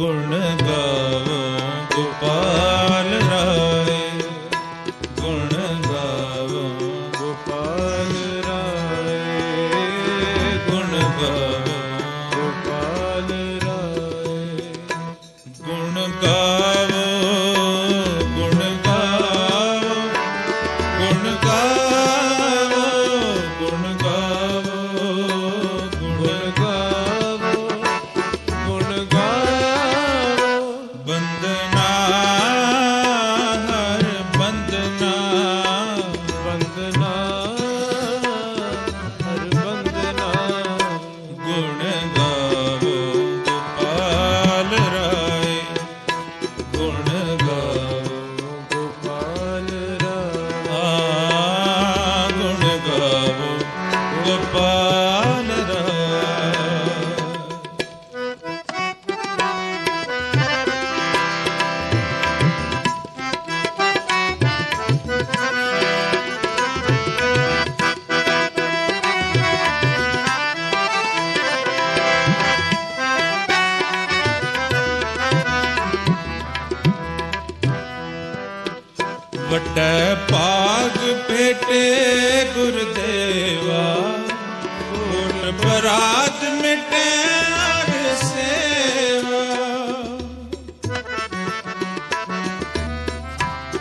गुण गावे ਵਟੈ ਭਾਗ ਭੇਟੇ ਗੁਰਦੇਵਾ ਕੋਣ ਬਰਾਤ